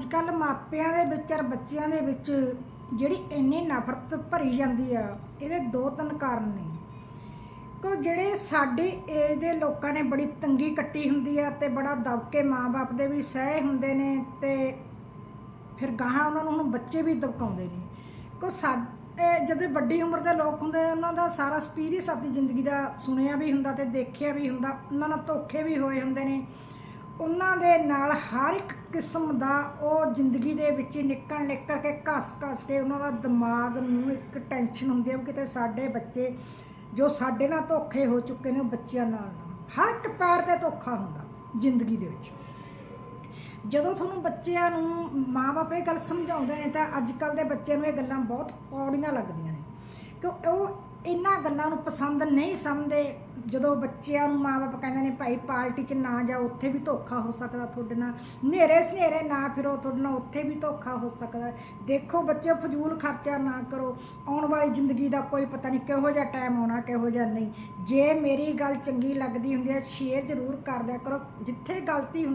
ਅੱਜ ਕੱਲ ਮਾਪਿਆਂ ਦੇ ਵਿੱਚ ਔਰ ਬੱਚਿਆਂ ਦੇ ਵਿੱਚ ਜਿਹੜੀ ਇੰਨੀ ਨਫ਼ਰਤ ਭਰੀ ਜਾਂਦੀ ਆ, ਇਹਦੇ ਦੋ ਤਿੰਨ ਕਾਰਨ ਨੇ। ਕੋ ਜਿਹੜੇ ਸਾਡੀ ਏਜ ਦੇ ਲੋਕਾਂ ਨੇ ਬੜੀ ਤੰਗੀ ਕੱਟੀ ਹੁੰਦੀ ਆ ਤੇ ਬੜਾ ਦਬਕੇ ਮਾਪੇ ਦੇ ਵੀ ਸਹਿ ਹੁੰਦੇ ਨੇ ਤੇ ਫਿਰ ਗਾਹਾਂ ਉਹਨਾਂ ਨੂੰ ਹੁਣ ਬੱਚੇ ਵੀ ਦਬਕਾਉਂਦੇ ਨੇ। ਕੋ ਸਾਡੇ ਜਦੋਂ ਵੱਡੀ ਉਮਰ ਦੇ ਲੋਕ ਹੁੰਦੇ ਨੇ, ਉਹਨਾਂ ਦਾ ਸਾਰਾ ਐਕਸਪੀਰੀਅੰਸ ਆਪਣੀ ਜ਼ਿੰਦਗੀ ਦਾ ਸੁਣਿਆ ਵੀ ਹੁੰਦਾ ਤੇ ਦੇਖਿਆ ਵੀ ਹੁੰਦਾ, ਉਹਨਾਂ ਨਾਲ ਧੋਖੇ ਵੀ ਹੋਏ ਹੁੰਦੇ ਨੇ। ਉਹਨਾਂ ਦੇ ਨਾਲ ਹਰ ਇੱਕ ਕਿਸਮ ਦਾ ਉਹ ਜ਼ਿੰਦਗੀ ਦੇ ਵਿੱਚ ਨਿਕਲ ਨਿਕਲ ਕੇ ਘਸ ਘਸ ਕੇ ਉਹਨਾਂ ਦਾ ਦਿਮਾਗ ਨੂੰ ਇੱਕ ਟੈਨਸ਼ਨ ਹੁੰਦੀ ਹੈ ਵੀ ਕਿਤੇ ਸਾਡੇ ਬੱਚੇ ਜੋ ਸਾਡੇ ਨਾਲ ਧੋਖੇ ਹੋ ਚੁੱਕੇ ਨੇ ਉਹ ਬੱਚਿਆਂ ਨਾਲ ਹਰ ਇੱਕ ਪੈਰ ਤੇ ਧੋਖਾ ਹੁੰਦਾ ਜ਼ਿੰਦਗੀ ਦੇ ਵਿੱਚ। ਜਦੋਂ ਤੁਹਾਨੂੰ ਬੱਚਿਆਂ ਨੂੰ ਮਾਪੇ ਇਹ ਗੱਲ ਸਮਝਾਉਂਦੇ ਨੇ ਤਾਂ ਅੱਜ ਕੱਲ ਦੇ ਬੱਚਿਆਂ ਨੂੰ ਇਹ ਗੱਲਾਂ ਬਹੁਤ ਔੜੀਆਂ ਲੱਗਦੀਆਂ ਨੇ। ਕਿਉਂ? ਉਹ ਇਹਨਾਂ ਗੱਲਾਂ ਨੂੰ ਪਸੰਦ ਨਹੀਂ ਸਮਝਦੇ। ਜਦੋਂ ਬੱਚਿਆਂ ਨੂੰ ਮਾਪੇ ਕਹਿੰਦੇ ਨੇ, ਭਾਈ, ਪਾਰਟੀ 'ਚ ਨਾ ਜਾਓ, ਉੱਥੇ ਵੀ ਧੋਖਾ ਹੋ ਸਕਦਾ ਤੁਹਾਡੇ ਨਾਲ। ਹਨੇਰੇ ਸਨੇਰੇ ਨਾ ਫਿਰੋ, ਤੁਹਾਡੇ ਨਾਲ ਉੱਥੇ ਵੀ ਧੋਖਾ ਹੋ ਸਕਦਾ। ਦੇਖੋ ਬੱਚੇ ਫਜ਼ੂਲ ਖਰਚਾ ਨਾ ਕਰੋ। ਆਉਣ ਵਾਲੀ ਜ਼ਿੰਦਗੀ ਦਾ ਕੋਈ ਪਤਾ ਨਹੀਂ ਕਿਹੋ ਜਿਹਾ ਟਾਈਮ ਆਉਣਾ, ਕਿਹੋ ਜਿਹਾ ਨਹੀਂ। ਜੇ ਮੇਰੀ ਗੱਲ ਚੰਗੀ ਲੱਗਦੀ ਹੁੰਦੀ ਹੈ, ਸ਼ੇਅਰ ਜ਼ਰੂਰ ਕਰਦਿਆ ਕਰੋ। ਜਿੱਥੇ ਗਲਤੀ ਹੁੰਦੀ